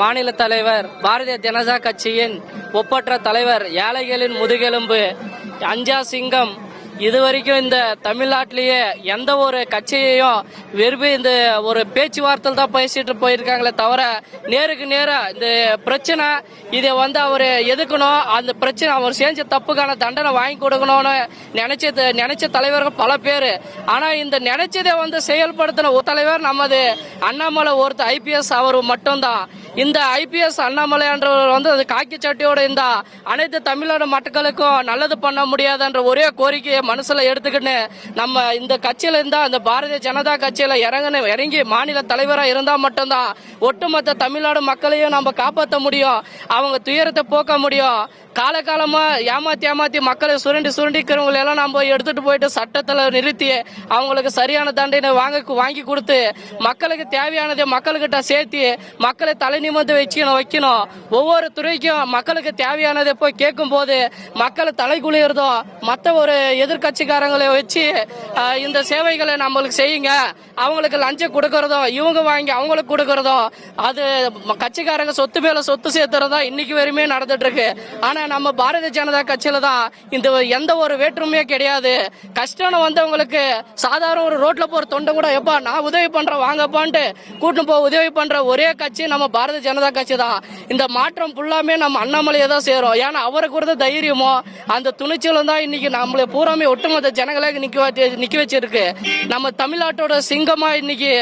மாநில தலைவர் பாரதிய ஜனதா கட்சியின் ஒப்பற்ற தலைவர் ஏழைகளின் முதுகெலும்பு அஞ்சா சிங்கம். இதுவரைக்கும் இந்த தமிழ்நாட்டிலேயே எந்த ஒரு கட்சியையும் விரும்பி இந்த ஒரு பேச்சுவார்த்தையில் தான் பேசிட்டு போயிருக்காங்களே தவிர நேருக்கு நேராக இந்த பிரச்சனை இதை வந்து அவர் எதுக்கணும் அந்த பிரச்சனை அவர் செஞ்ச தப்புக்கான தண்டனை வாங்கி கொடுக்கணும்னு நினைச்ச நினைச்ச தலைவர்கள் பல பேர். ஆனால் இந்த நினைச்சதை வந்து செயல்படுத்தின ஒரு தலைவர் நமது அண்ணாமலை ஒருத்தர் ஐபிஎஸ் அவர் மட்டும்தான். இந்த ஐபிஎஸ் அண்ணாமலை என்றவர் வந்து அது காக்கி சட்டியோட இந்த அனைத்து தமிழ்நாடு மக்களுக்கும் நல்லது பண்ண முடியாதுன்ற ஒரே கோரிக்கையை மனசுல எடுத்துக்கிட்டு நம்ம இந்த கட்சியில இருந்தா அந்த பாரதிய ஜனதா கட்சியில இறங்கின இறங்கி மாநில தலைவராக இருந்தா மட்டும்தான் ஒட்டுமொத்த தமிழ்நாடு மக்களையும் நம்ம காப்பாற்ற முடியும். அவங்க துயரத்தை போக்க முடியும். காலகாலமா ஏமாத்தி ஏமாத்தி மக்களை சுரண்டி சுரண்டிக்கிறவங்களை எல்லாம் நம்ம எடுத்துட்டு போயிட்டு சட்டத்துல நிறுத்தி அவங்களுக்கு சரியான தண்டனை வாங்க வாங்கி கொடுத்து மக்களுக்கு தேவையானதை மக்கள்கிட்ட சேர்த்து மக்களை தலை நிமிர்ந்து வச்சுக்கணும் வைக்கணும். ஒவ்வொரு துறைக்கும் மக்களுக்கு தேவையானதை போய் கேட்கும் போது மக்கள் தலை குளிர்தோ மற்ற ஒரு எதிர்கட்சிக்காரங்களை வச்சு இந்த சேவைகளை நம்மளுக்கு செய்யுங்க. அவங்களுக்கு லஞ்சம் கொடுக்கறதும் இவங்க வாங்கி அவங்களுக்கு கொடுக்கறதும் அது கட்சிக்காரங்க சொத்து மேல சொத்து சேர்த்துறதும் இன்னைக்கு வரையுமே நடந்துட்டு இருக்கு. ஆனா நம்ம பாரதிய ஜனதா கட்சியில தான் இந்த எந்த ஒரு வேற்றுமையே கிடையாது. கஷ்டம் வந்தவங்களுக்கு சாதாரண ஒரு ரோட்ல போற தொண்டை கூட எப்பா நான் உதவி பண்றேன் வாங்கப்பான்ட்டு கூட்டு போ உதவி பண்ற ஒரே கட்சி நம்ம பாரதிய ஜனதா கட்சி தான். இந்த மாற்றம் ஃபுல்லாமே நம்ம அண்ணாமலையை தான் சேரும். ஏன்னா அவருக்கு கொடுத்த தைரியமோ அந்த துணிச்சலும் தான் இன்னைக்கு நம்மளை பூராமே ஒட்டுமொத்த ஜனங்களே நிக்க வச்சு நிக்க வச்சிருக்கு. நம்ம தமிழ்நாட்டோட சிங்கமா இன்னைக்கு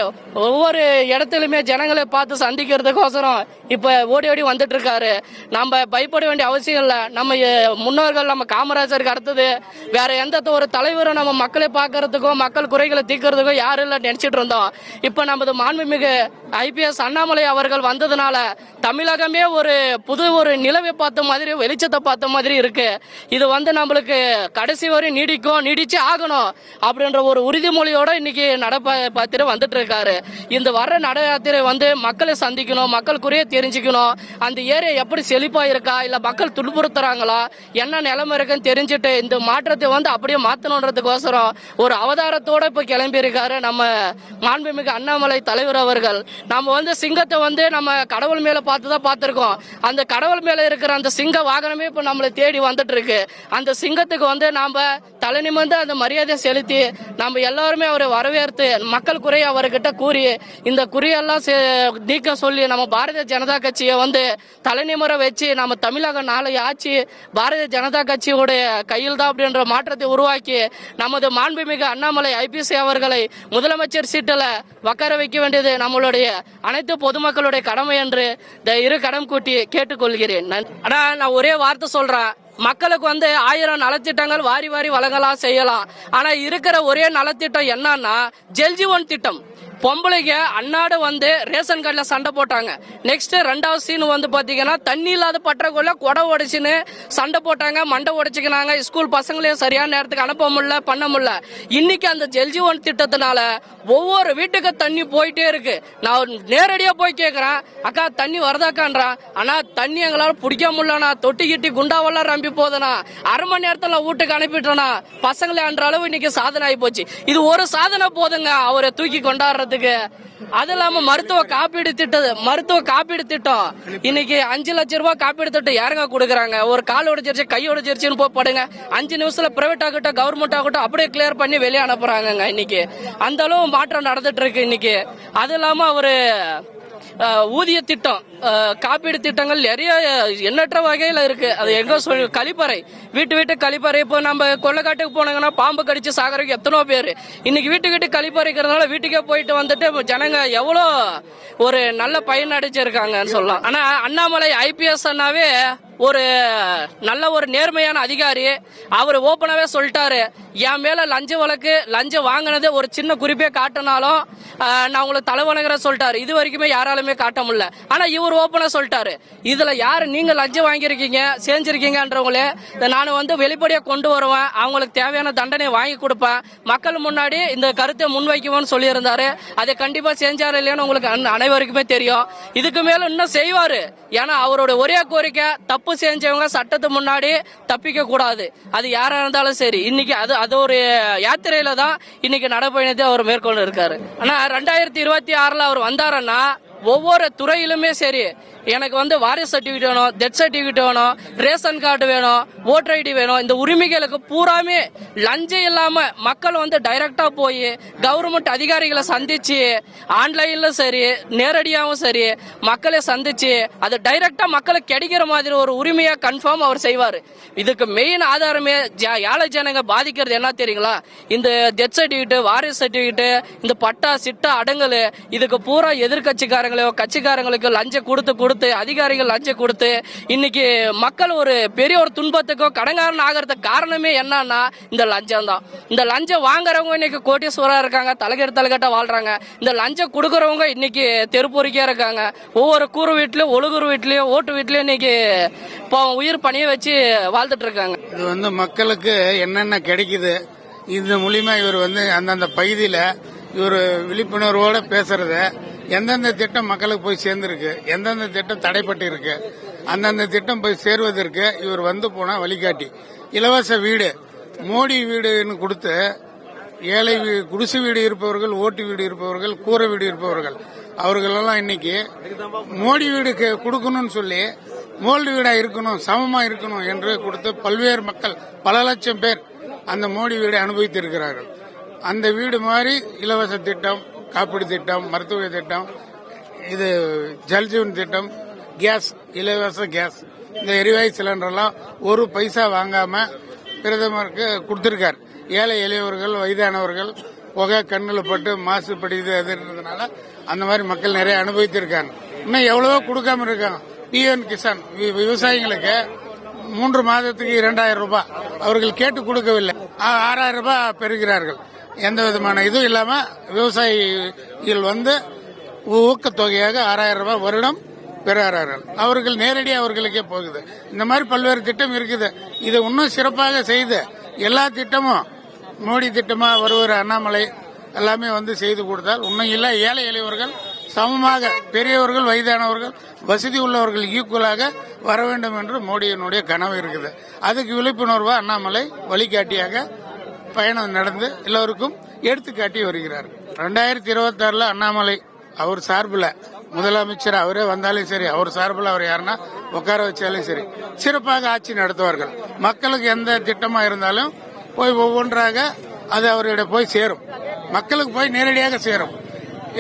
ஒவ்வொரு இடத்துலயுமே ஜனங்களை பார்த்து சந்திக்கிறதுக்கோசரம் இப்ப ஓடி ஓடி வந்துட்டு இருக்காரு. நம்ம பயப்பட வேண்டிய அவசியம் இல்லை. நம்ம முன்னோர்கள் நம்ம காமராஜருக்கு அடுத்தது வேற எந்த ஒரு தலைவரும் நம்ம மக்களை பார்க்கறதுக்கும் மக்கள் குறைகளை தீர்க்கறதுக்கும் யாரும் இல்லை நினைச்சிட்டு இருந்தோம். இப்போ நமது மாண்புமிகு ஐபிஎஸ் அண்ணாமலை அவர்கள் வந்ததுனால தமிழகமே ஒரு புது ஒரு நிலவை பார்த்த மாதிரி வெளிச்சத்தை பார்த்த மாதிரி இருக்கு. இது வந்து நம்மளுக்கு கடைசி வரை நீடிக்கும் நீடிச்சு ஆகணும் அப்படின்ற ஒரு உறுதிமொழியோட இன்னைக்கு நடப்பாத்திரை வந்துட்டு இருக்காரு. இந்த வர்ற நட யாத்திரை வந்து மக்களை சந்திக்கணும் மக்கள் குறைய தெரிஞ்சுக்கணும். அந்த ஏரியா எப்படி செழிப்பா இருக்கா? இல்ல மக்கள் துன்புறுத்துறாங்களா என்ன நிலைமை இருக்குன்னு தெரிஞ்சுட்டு இந்த மாற்றத்தை வந்து அப்படியே மாத்தணுன்றதுக்கோசரம் ஒரு அவதாரத்தோட இப்ப கிளம்பியிருக்காரு நம்ம மாண்புமிகு அண்ணாமலை தலைவர் அவர்கள். நம்ம வந்து சிங்கத்தை வந்து நம்ம கடவுள் மேல பார்த்து தான் பார்த்திருக்கோம். அந்த கடவுள் மேல இருக்கிற அந்த சிங்க வாகனமே இப்ப நம்மளை தேடி வந்துட்டு இருக்கு அந்த சிங்கத்துக்கு வந்து நாம தலை நிமிர்ந்து அந்த மரியாதை செலுத்தி நம்ம எல்லாருமே அவரை வரவேற்று மக்கள் குறைய அவர்கிட்ட கூறி இந்த குறியெல்லாம் சே- நீக்க சொல்லி நம்ம பாரதிய ஜனதா கட்சியை வந்து தலைநிமிர வச்சு நம்ம தமிழக நாளை ஆட்சி பாரதிய ஜனதா கட்சியுடைய கையில் தான் அப்படின்ற மாற்றத்தை உருவாக்கி நமது மாண்புமிகு அண்ணாமலை ஐபிசி அவர்களை முதலமைச்சர் சீட்டில் உட்கார வைக்க வேண்டியது நம்மளுடைய அனைத்து பொதுமக்களுடைய கடமை என்று இந்த இரு கடம் கூட்டி கேட்டுக்கொள்கிறேன். ஆனா நான் ஒரே வார்த்தை சொல்றேன். மக்களுக்கு வந்து ஆயிரம் நலத்திட்டங்கள் வாரி வாரி வழங்கலாம் செய்யலாம். ஆனா இருக்கிற ஒரே நலத்திட்டம் என்னன்னா ஜெல்ஜீவன் திட்டம். பொம்பளைங்க அன்னாடு வந்து ரேஷன் கார்டில் சண்டை போட்டாங்க. நெக்ஸ்ட் ரெண்டாவது சீன் வந்து பார்த்தீங்கன்னா தண்ணி இல்லாத பற்றாக்குள்ள கொடை உடைச்சின்னு சண்டை போட்டாங்க மண்டை உடைச்சிக்கினாங்க. ஸ்கூல் பசங்களையும் சரியான நேரத்துக்கு அனுப்ப முடியல பண்ண முடியல. இன்னைக்கு அந்த ஜெல்ஜீவன் திட்டத்தினால ஒவ்வொரு வீட்டுக்கு தண்ணி போயிட்டே இருக்கு. நான் நேரடியாக போய் கேட்குறேன் அக்கா தண்ணி வருதாக்கான்றான் ஆனால் தண்ணி எங்களால் பிடிக்க முடியலண்ணா. தொட்டி கிட்டி குண்டாவெல்லாம் ரம்பி போதுனா அரை மணி நேரத்தில் வீட்டுக்கு அனுப்பிட்டோண்ணா பசங்களே அன்ற அளவு இன்னைக்கு சாதனை ஆகி போச்சு. இது ஒரு சாதனை போதுங்க அவரை தூக்கி போடுறதுக்கு அது இல்லாம மருத்துவ காப்பீடு திட்டம் மருத்துவ காப்பீடு திட்டம். இன்னைக்கு அஞ்சு லட்சம் ரூபாய் காப்பீடு திட்டம் யாருங்க கொடுக்குறாங்க? ஒரு கால் உடைச்சிருச்சு கை உடைச்சிருச்சுன்னு போய் படுங்க. அஞ்சு நிமிஷத்துல பிரைவேட் ஆகட்டும் கவர்மெண்ட் ஆகட்டும் அப்படியே கிளியர் பண்ணி வெளியே அனுப்புறாங்க இன்னைக்கு. அந்த அளவு மாற்றம் நடந்துட்டு இருக்கு இன்னைக்கு. அது இல்லாம அவரு ஊதிய திட்டம் காப்பீடு திட்டங்கள் நிறைய எண்ணற்ற வகையில் இருக்கு. அது எங்க சொல் கழிப்பறை வீட்டு வீட்டு கழிப்பறை இப்போ நம்ம கொள்ளைக்காட்டுக்கு போனாங்கன்னா பாம்பு கடிச்சு சாகறதுக்கு எத்தனோ பேர். இன்னைக்கு வீட்டு வீட்டு கழிப்பறைக்கிறதுனால வீட்டுக்கே போயிட்டு வந்துட்டு ஜனங்க எவ்வளோ ஒரு நல்ல பயன் அடைச்சிருக்காங்கன்னு சொல்லலாம். ஆனா அண்ணாமலை ஐபிஎஸ் அண்ணாவே ஒரு நல்ல ஒரு நேர்மையான அதிகாரி அவர் ஓப்பனாகவே சொல்லிட்டாரு. என் மேல லஞ்ச வழக்கு லஞ்சம் வாங்கினது ஒரு சின்ன குறிப்பே காட்டினாலும் நான் உங்களுக்கு தலைவணங்கிற சொல்லிட்டாரு. இது வரைக்குமே யாராலுமே காட்ட முடியல. ஆனா இவர் ஓப்பனா சொல்லிட்டாரு. இதுல யாரு நீங்க லஞ்சம் வாங்கியிருக்கீங்க செஞ்சிருக்கீங்கன்றவங்களே நான் வந்து வெளிப்படையா கொண்டு வருவேன். அவங்களுக்கு தேவையான தண்டனை வாங்கி கொடுப்பேன். மக்கள் முன்னாடி இந்த கருத்தை முன்வைக்குவோம்னு சொல்லியிருந்தாரு. அதை கண்டிப்பா செஞ்சாரு இல்லையான்னு உங்களுக்கு அனைவருக்குமே தெரியும். இதுக்கு மேல இன்னும் செய்வாரு. ஏன்னா அவரோட ஒரே கோரிக்கை தப்பு செஞ்சவங்க சட்டத்து முன்னாடி தப்பிக்க கூடாது. அது யாரா இருந்தாலும் சரி. இன்னைக்கு அது அது ஒரு யாத்திரையில தான் இன்னைக்கு நடைபயணத்தை அவர் மேற்கொண்டு இருக்காரு. ஆனா ரெண்டாயிரத்தி இருபத்தி ஆறுல அவர் வந்தாருன்னா ஒவ்வொரு துறையிலுமே சரி எனக்கு வந்து வாரிசு சர்டிபிகேட் வேணும் டெத் சர்டிபிகேட் வேணும் ரேஷன் கார்டு வேணும் ஓட்டர் ஐடி வேணும். இந்த உரிமைகளுக்கு பூராமே லஞ்சம் இல்லாம மக்கள் வந்து டைரக்டா போய் கவர்மெண்ட் அதிகாரிகளை சந்திச்சு ஆன்லைன்ல சரி நேரடியாகவும் சரி மக்களை சந்திச்சு அது டைரக்டா மக்களுக்கு கிடைக்கிற மாதிரி ஒரு உரிமையா கன்ஃபார்ம் அவர் செய்வார். இதுக்கு மெயின் ஆதாரமே ஜ- ஏழை ஜனங்க பாதிக்கிறது என்ன தெரியுங்களா? இந்த டெத் சர்டிபிகேட் வாரிசு சர்டிபிகேட் இந்த பட்டா சிட்டா அடங்கல் இதுக்கு பூரா எதிர்கட்சிக்காரங்களோ கட்சிக்காரங்களுக்கு லஞ்சம் கொடுத்து கொடுத்து அதிகாரிகள் லஞ்சம் கொடுத்து இன்னைக்கு மக்கள் ஒரு பெரிய ஒரு துன்பத்துக்கோ கடங்காரன் ஆகிறதுக்கு காரணமே என்னன்னா இந்த லஞ்சம் தான் இந்த லஞ்சம் வாங்குறவங்க இன்னைக்கு கோட்டீஸ்வரா இருக்காங்க தலைகட்டு தலைகட்டா வாழ்றாங்க. இந்த லஞ்சம் கொடுக்குறவங்க இன்னைக்கு தெருப்பொறிக்கையா இருக்காங்க. ஒவ்வொரு கூறு வீட்லயும் ஒழுகுறு வீட்லயும் ஓட்டு வீட்லயும் இன்னைக்கு இப்போ உயிர் பணியை வச்சு வாழ்ந்துட்டு இருக்காங்க. இது வந்து மக்களுக்கு என்னென்ன கிடைக்குது இந்த மூலியமா இவர் வந்து அந்தந்த பகுதியில இவர் விழிப்புணர்வோட பேசுறத எந்தெந்த திட்டம் மக்களுக்கு போய் சேர்ந்திருக்கு எந்தெந்த திட்டம் தடைப்பட்டு இருக்கு அந்தந்த திட்டம் போய் சேர்வதற்கு இவர் வந்து போனா வழிகாட்டி. இலவச வீடு மோடி வீடுன்னு கொடுத்து ஏழை வீ- குடிசை வீடு இருப்பவர்கள் ஓட்டு வீடு இருப்பவர்கள் கூரை வீடு இருப்பவர்கள் அவர்களெல்லாம் இன்னைக்கு மோடி வீடு கொடுக்கணும்னு சொல்லி மோல்டு வீடா இருக்கணும் சமமா இருக்கணும் என்று கொடுத்து பல்வேறு மக்கள் பல லட்சம் பேர் அந்த மோடி வீடை அனுபவித்திருக்கிறார்கள். அந்த வீடு மாதிரி இலவச திட்டம் காப்பீடு திட்டம் மருத்துவ திட்டம் இது ஜல்ஜீவன் திட்டம் கேஸ் இலவச கேஸ். இந்த எரிவாயு சிலிண்டர்லாம் ஒரு பைசா வாங்காம பிரதமருக்கு கொடுத்திருக்கார். ஏழை எளியவர்கள் வயதானவர்கள் புகை கண்ணில் பட்டு மாசுபடுது அதுன்றதுனால அந்த மாதிரி மக்கள் நிறைய அனுபவித்திருக்காங்க. இன்னும் எவ்வளவோ கொடுக்காம இருக்காங்க. பிஎன் கிசான் வி- விவசாயிகளுக்கு மூன்று மாதத்துக்கு இரண்டாயிரம் ரூபாய். அவர்கள் கேட்டு கொடுக்கவில்லை. ஆறாயிரம் ரூபாய் பெறுகிறார்கள். எந்த விதமான இதுவும் இல்லாம விவசாயிகள் வந்து ஊக்கத்தொகையாக ஆறாயிரம் ரூபாய் வருடம் பெறுகிறார்கள் அவர்கள் நேரடியாக அவர்களுக்கே போகுது. இந்த மாதிரி பல்வேறு திட்டம் இருக்குது. இதை இன்னும் சிறப்பாக செய்து எல்லா திட்டமும் மோடி திட்டமாக வருகிற அண்ணாமலை எல்லாமே வந்து செய்து கொடுத்தால் உண்மையில் இல்லை. ஏழை எளியவர்கள் சமமாக பெரியவர்கள் வயதானவர்கள் வசதி உள்ளவர்கள் ஈக்குவலாக வர வேண்டும் என்று மோடியினுடைய கனவு இருக்குது. அதுக்கு விழிப்புணர்வு அண்ணாமலை வழிகாட்டியாக பயணம் நடந்து எல்லோருக்கும் எடுத்துக்காட்டி வருகிறார். ரெண்டாயிரத்தி இருபத்தி ஆறுல அண்ணாமலை அவர் சார்பில் முதலமைச்சர் அவரே வந்தாலும் சரி அவர் சார்பில் அவர் யாருன்னா உட்கார வச்சாலும் சரி சிறப்பாக ஆட்சி நடத்துவார்கள். மக்களுக்கு எந்த திட்டமா இருந்தாலும் போய் ஒவ்வொன்றாக அது அவர்கிட்ட போய் சேரும். மக்களுக்கு போய் நேரடியாக சேரும்.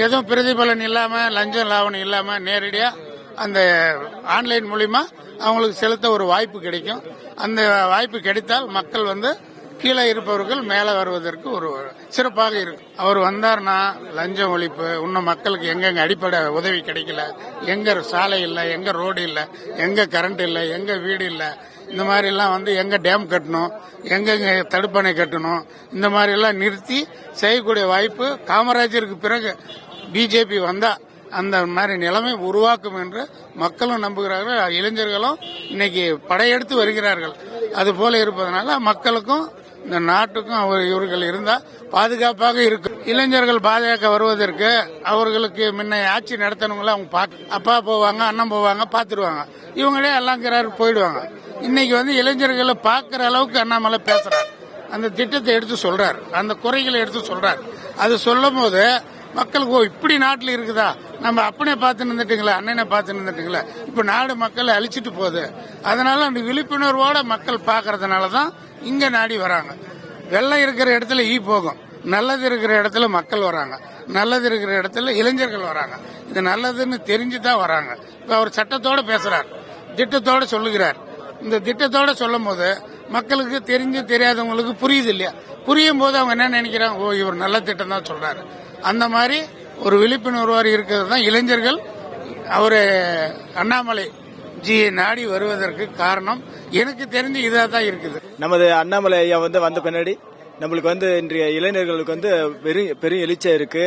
எதுவும் பிரதிபலன் இல்லாம லஞ்சம் லாவணம் இல்லாம நேரடியா அந்த ஆன்லைன் மூலியமா அவங்களுக்கு செலுத்த ஒரு வாய்ப்பு கிடைக்கும். அந்த வாய்ப்பு கிடைத்தால் மக்கள் வந்து கீழே இருப்பவர்கள் மேலே வருவதற்கு ஒரு சிறப்பாக இருக்கும் அவர் வந்தார்னா லஞ்சம் ஒழிப்பு இன்னும் மக்களுக்கு எங்கெங்க அடிப்படை உதவி கிடைக்கல எங்க சாலை இல்லை எங்க ரோடு இல்லை எங்க கரண்ட் இல்லை எங்க வீடு இல்லை இந்த மாதிரி எல்லாம் வந்து எங்க டேம் கட்டணும் எங்கெங்க தடுப்பணை கட்டணும் இந்த மாதிரி எல்லாம் நிறுத்தி செய்யக்கூடிய வாய்ப்பு காமராஜருக்கு பிறகு பிஜேபி வந்தா அந்த மாதிரி நிலைமை உருவாக்கும் என்று மக்களும் நம்புகிறார்கள். இளைஞர்களும் இன்னைக்கு படையெடுத்து வருகிறார்கள். அது போல இருப்பதனால மக்களுக்கும் இந்த நாட்டுக்கும் அவர் இவர்கள் இருந்தால் பாதுகாப்பாக இருக்கும் இளைஞர்கள் பாஜக வருவதற்கு அவர்களுக்கு முன்ன ஆட்சி நடத்தணுங்கள அவங்க பார்க்க அப்பா போவாங்க அண்ணன் போவாங்க பார்த்துருவாங்க இவங்களே எல்லாங்கிறாரு போயிடுவாங்க. இன்னைக்கு வந்து இளைஞர்களை பார்க்குற அளவுக்கு அண்ணாமலை பேசுறாரு. அந்த திட்டத்தை எடுத்து சொல்றாரு. அந்த குறைகளை எடுத்து சொல்றாரு. அது சொல்லும் போது மக்களுக்கு ஓ இப்படி நாட்டில் இருக்குதா? நம்ம அப்பனே பார்த்து நின்றுட்டுங்களா அண்ணனை பார்த்து நின்றுட்டுங்களா இப்ப நாடு மக்களை அழிச்சிட்டு போகுது. அதனால அந்த விழிப்புணர்வோட மக்கள் பார்க்கறதுனால தான் இங்க நாடி வராங்க. வெள்ளம் இருக்கிற இடத்துல ஈ போகும். நல்லது இருக்கிற இடத்துல மக்கள் வராங்க. நல்லது இருக்கிற இடத்துல இளைஞர்கள் வராங்க. இது நல்லதுன்னு தெரிஞ்சு தான் வராங்க. இப்ப அவர் சட்டத்தோட பேசுறார். திட்டத்தோட சொல்லுகிறார். இந்த திட்டத்தோட சொல்லும் போது மக்களுக்கு தெரிஞ்சு தெரியாதவங்களுக்கு புரியுது இல்லையா? புரியும் போது அவங்க என்ன நினைக்கிறாங்க? ஓ இவர் நல்ல திட்டம் தான் சொல்றாரு. அந்த மாதிரி ஒரு விழிப்புணர்வோடு இருக்கிறது தான் இளைஞர்கள். அவரு அண்ணாமலை ஜியை நாடி வருவதற்கு காரணம் எனக்கு தெரிஞ்சு இதாக தான் இருக்குது. நமது அண்ணாமலை ஐயா வந்து வந்த பின்னாடி நம்மளுக்கு வந்து இன்றைய இளைஞர்களுக்கு வந்து பெரிய பெரிய எழுச்சியா இருக்கு.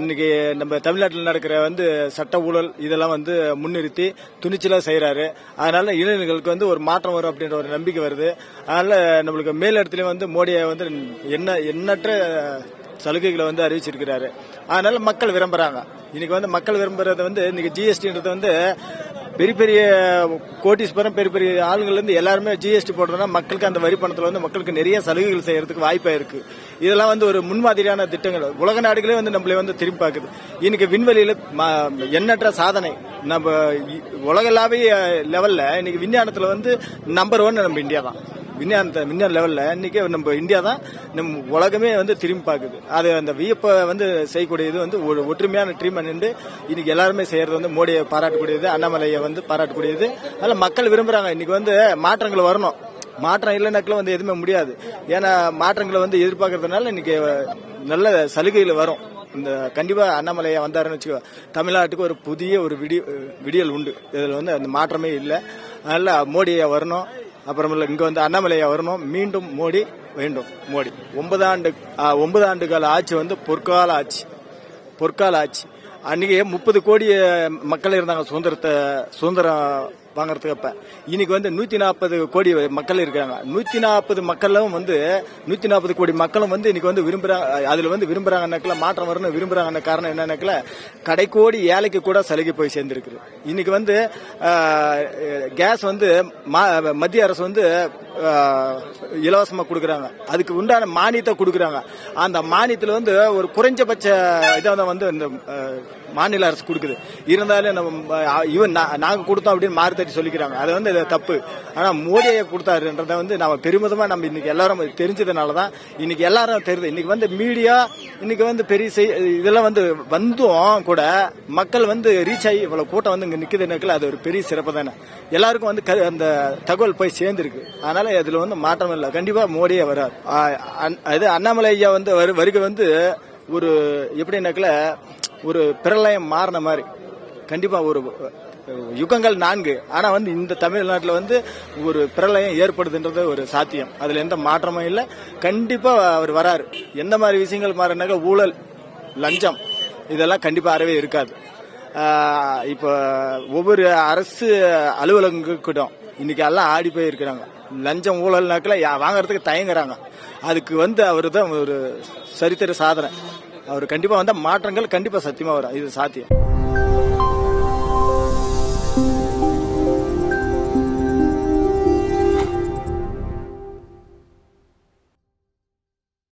இன்னைக்கு நம்ம தமிழ்நாட்டில் நடக்கிற வந்து சட்ட ஊழல் இதெல்லாம் வந்து முன்னிறுத்தி துணிச்சலா செய்யறாரு அதனால இளைஞர்களுக்கு வந்து ஒரு மாற்றம் வரும் அப்படின்ற ஒரு நம்பிக்கை வருது. அதனால நம்மளுக்கு மேலிடத்துலயும் வந்து மோடியை வந்து என்ன எண்ணற்ற சலுகைகளை வந்து அறிவிச்சிருக்கிறாரு. அதனால மக்கள் விரும்புறாங்க. இன்னைக்கு வந்து மக்கள் விரும்புறது வந்து இன்னைக்கு ஜிஎஸ்டின்றது வந்து பெரிய பெரிய கோட்டீஸ்வரம் பெரிய பெரிய ஆளுங்கள்ல இருந்து எல்லாருமே ஜிஎஸ்டி போடுறதுனா மக்களுக்கு அந்த வரி பணத்துல வந்து மக்களுக்கு நிறைய சலுகைகள் செய்யறதுக்கு வாய்ப்பா இருக்கு. இதெல்லாம் வந்து ஒரு முன்மாதிரியான திட்டங்கள். உலக நாடுகளே வந்து நம்மளை வந்து திரும்பி பார்க்குது. இன்னைக்கு விண்வெளியில ம- எண்ணற்ற சாதனை. நம்ம உலகளாவிய லெவல்ல இன்னைக்கு விஞ்ஞானத்துல வந்து நம்பர் ஒன் நம்ம இந்தியா தான். விஞ்ஞானத்தை விஞ்ஞான லெவலில் இன்னைக்கு நம்ம இந்தியா தான் நம்ம உலகமே வந்து திரும்பி பார்க்குது. அது அந்த வியப்பை வந்து செய்யக்கூடியது வந்து ஒரு ஒற்றுமையான ட்ரீட்மெண்ட் இன்னைக்கு எல்லாருமே செய்யறது வந்து மோடியை பாராட்டக்கூடியது அண்ணாமலையை வந்து பாராட்டக்கூடியது. அதில் மக்கள் விரும்புகிறாங்க இன்னைக்கு வந்து மாற்றங்கள் வரணும். மாற்றம் இல்லைனாக்கில் வந்து எதுவுமே முடியாது. ஏன்னா மாற்றங்களை வந்து எதிர்பார்க்கறதுனால இன்னைக்கு நல்ல சலுகைகள் வரும். இந்த கண்டிப்பா அண்ணாமலையா வந்தாருன்னு வச்சுக்கோ தமிழ்நாட்டுக்கு ஒரு புதிய ஒரு விடிய விடியல் உண்டு. இதில் வந்து அந்த மாற்றமே இல்லை. அதனால மோடியா வரணும். அப்புறமேல இங்க வந்து அண்ணாமலையா வரணும். மீண்டும் மோடி வேண்டும் மோடி. ஒன்பது ஆண்டு ஒன்பது ஆண்டு கால ஆட்சி வந்து பொற்கால ஆட்சி. பொற்கால ஆட்சி. அன்னைக்கு முப்பது கோடி மக்கள் இருந்தாங்க. சுதந்திரத்தை சுதந்திரம் வாங்குறதுக்கு அப்ப. இன்னைக்கு வந்து நூத்தி நாற்பது கோடி மக்கள் இருக்காங்க நூத்தி நாற்பது மக்களும் வந்து நூத்தி நாற்பது கோடி மக்களும் வந்து இன்னைக்கு வந்து விரும்புறாங்க அதுல வந்து விரும்புறாங்கன்னாக்கல மாற்றம் வரணும் விரும்புறாங்கன்ன காரணம் என்னன்னாக்கல கடைக்கோடி ஏழைக்கு கூட சலுகை போய் சேர்ந்திருக்கு இன்னைக்கு வந்து கேஸ் வந்து மா- மத்திய அரசு வந்து இலவசமா கொடுக்குறாங்க. அதுக்கு உண்டான மானியத்தை கொடுக்குறாங்க. அந்த மானியத்துல வந்து ஒரு குறைஞ்சபட்ச இதை வந்து இந்த மாநில அரசு கொடுக்குது. இருந்தாலும் நம்ம இவன் நாங்கள் கொடுத்தோம் அப்படின்னு மாறு தட்டி சொல்லிக்கிறாங்க. அது வந்து இது தப்பு. ஆனால் மோடியை கொடுத்தாருன்றதை வந்து நம்ம பெருமிதமாக நம்ம இன்னைக்கு எல்லாரும் தெரிஞ்சதுனால தான் இன்னைக்கு எல்லாரும் தெரியுது இன்னைக்கு வந்து மீடியா இன்னைக்கு வந்து பெரிய செய்- இதெல்லாம் வந்து வந்தும் கூட மக்கள் வந்து ரீச் ஆகி இவ்வளோ கூட்டம் வந்து இங்க நிக்குதுனாக்கல அது ஒரு பெரிய சிறப்பு தானே. எல்லாருக்கும் வந்து அந்த தகவல் போய் சேர்ந்துருக்கு. அதனால அதில் வந்து மாற்றம் இல்லை. கண்டிப்பாக மோடியே வரார் அது இது அண்ணாமலை ஐயா வந்து வரு- வருகை வந்து ஒரு எப்படின்னாக்கல ஒரு பிரளயம் மாறின மாதிரி. கண்டிப்பா ஒரு யுகங்கள் நான்கு. ஆனா வந்து இந்த தமிழ்நாட்டில் வந்து ஒரு பிரளயம் ஏற்படுதுன்றது ஒரு சாத்தியம். அதுல எந்த மாற்றமும் இல்ல. கண்டிப்பா அவர் வராரு. எந்த மாதிரி விஷயங்கள் மாறினாக்க ஊழல் லஞ்சம் இதெல்லாம் கண்டிப்பா அறவே இருக்காது. இப்போ ஒவ்வொரு அரசு அலுவலகங்கிட்டும் இன்னைக்கு எல்லாம் ஆடி போயிருக்கிறாங்க. லஞ்சம் ஊழல்னாக்கில் வாங்குறதுக்கு தயங்குறாங்க. அதுக்கு வந்து அவர் தான் ஒரு சரித்திர சாதனை. அவர் கண்டிப்பா வந்தா மாற்றங்கள் கண்டிப்பா சத்தியமா வரும். இது சாத்தியம்.